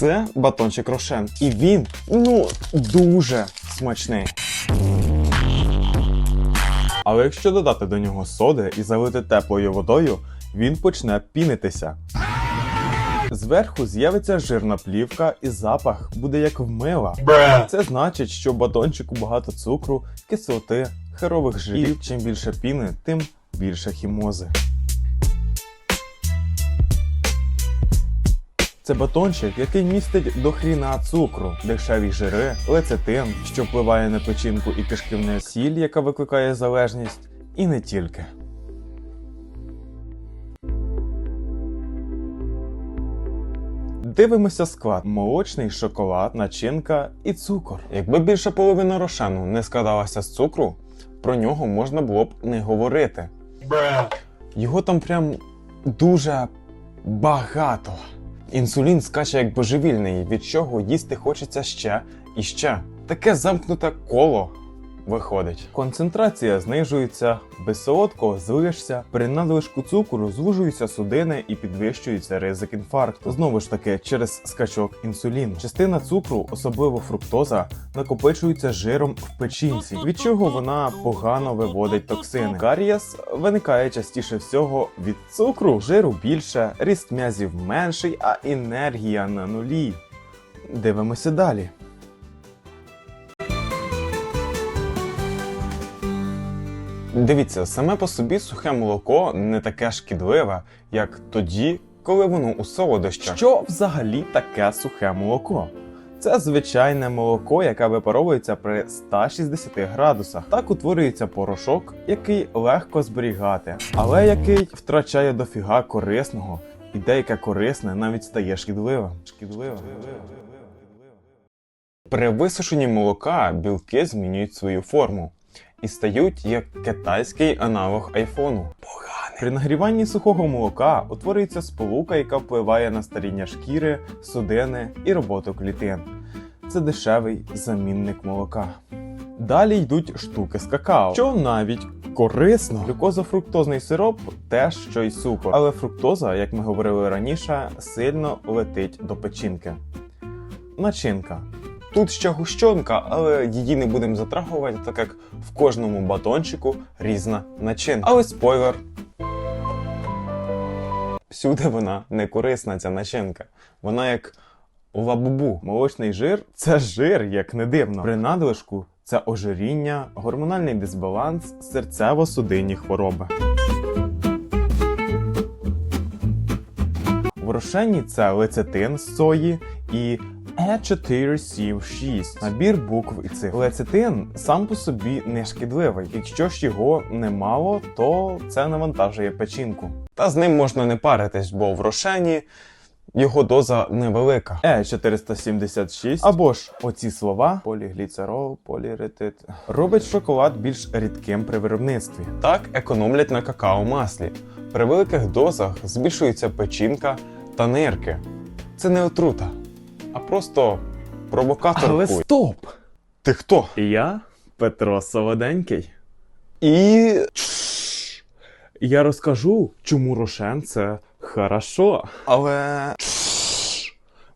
Це батончик Рошен. І він, ну, дуже смачний. Але якщо додати до нього соди і залити теплою водою, він почне пінитися. Зверху з'явиться жирна плівка і запах буде як в мила. Це значить, що в батончику багато цукру, кислоти, херових жирів. Чим більше піни, тим більше хімози. Це батончик, який містить до хріна цукру, дешеві жири, лецитин, що впливає на печінку і кишківне сіль, яка викликає залежність, і не тільки. Дивимося склад: молочний шоколад, начинка і цукор. Якби більша половина рошену не складалася з цукру, про нього можна було б не говорити. Його там прям дуже багато. Інсулін скаче як божевільний, від чого їсти хочеться ще і ще. Таке замкнуте коло виходить. Концентрація знижується, без солодкого злишся, при надлишку цукру звужуються судини і підвищується ризик інфаркту. Знову ж таки, через скачок інсуліну. Частина цукру, особливо фруктоза, накопичується жиром в печінці, від чого вона погано виводить токсини. Карієс виникає частіше всього від цукру, жиру більше, ріст м'язів менший, а енергія на нулі. Дивимося далі. Дивіться, саме по собі сухе молоко не таке шкідливе, як тоді, коли воно у солодощах. Що взагалі таке сухе молоко? Це звичайне молоко, яке випаровується при 160 градусах. Так утворюється порошок, який легко зберігати, але який втрачає дофіга корисного, і деяке корисне навіть стає шкідливим. Шкідливим. При висушенні молока білки змінюють свою форму і стають як китайський аналог айфону. При нагріванні сухого молока утворюється сполука, яка впливає на старіння шкіри, судини і роботу клітин. Це дешевий замінник молока. Далі йдуть штуки з какао, що навіть корисно. Глюкозофруктозний сироп теж що й цукор, але фруктоза, як ми говорили раніше, сильно летить до печінки. Начинка. Тут ще гущонка, але її не будемо затрагувати, так як в кожному батончику різна начинка. Але спойлер. Всюди вона не корисна, ця начинка. Вона як лабубу. Молочний жир це жир, як не дивно. При надлишку це ожиріння, гормональний дисбаланс, серцево-судинні хвороби. В це лецитин з сої і Е E4C6 набір букв і цифр. Лецитин сам по собі не шкідливий. Якщо ж його немало, то це навантажує печінку. Та з ним можна не паритись, бо в рошені його доза невелика. Е 476 або ж оці слова полігліцерол, поліретит робить шоколад більш рідким при виробництві. Так економлять на какао маслі. При великих дозах збільшується печінка та нирки. Це не отрута, а просто провокатор. Але хуй. стоп! Ти хто? Я Петро Солоденький. І Я розкажу, чому Рошен це хорошо. але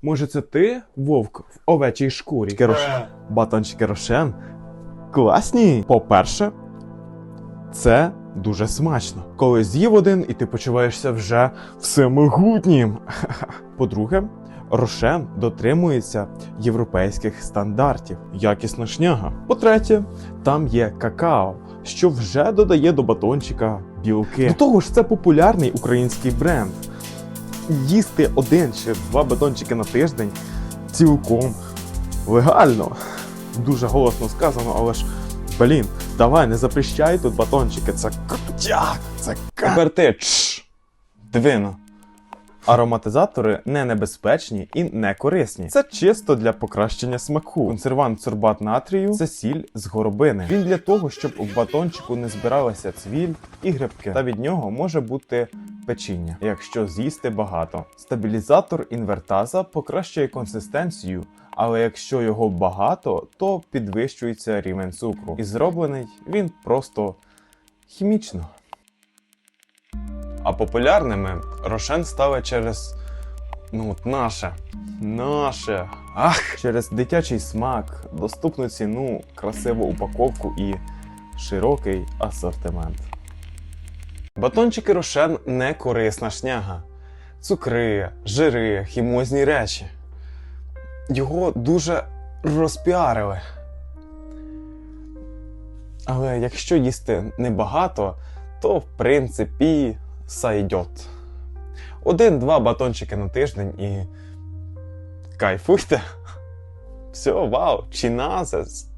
Може, це ти, вовк, в овечій шкурі? Рош... Батончики Рошен класні. По-перше, це дуже смачно. Коли з'їв один, і ти почуваєшся вже всемогутнім. По-друге, Рошен дотримується європейських стандартів. Якісна шняга. По-третє, там є какао, що вже додає до батончика білки. До того ж, це популярний український бренд. Їсти один чи два батончики на тиждень цілком легально. Дуже голосно сказано, але ж блін, давай не запрещай тут батончики. Це крутяк, це тепер ти чш, двину. Ароматизатори не небезпечні і не корисні. Це чисто для покращення смаку. Консервант сорбат натрію це сіль з горобини. Він для того, щоб у батончику не збиралася цвіль і грибки. Та від нього може бути печіння, якщо з'їсти багато. Стабілізатор інвертаза покращує консистенцію. Але якщо його багато, то підвищується рівень цукру. І зроблений він просто хімічно. А популярними Рошен стали через Ну от наше. Наше. Ах! Через дитячий смак, доступну ціну, красиву упаковку і широкий асортимент. Батончики Рошен не корисна шняга. Цукри, жири, хімозні речі. Його дуже розпіарили. Але якщо їсти небагато, то в принципі сайдьот. Один-два батончики на тиждень і кайфуйте. Все, вау, чиназес.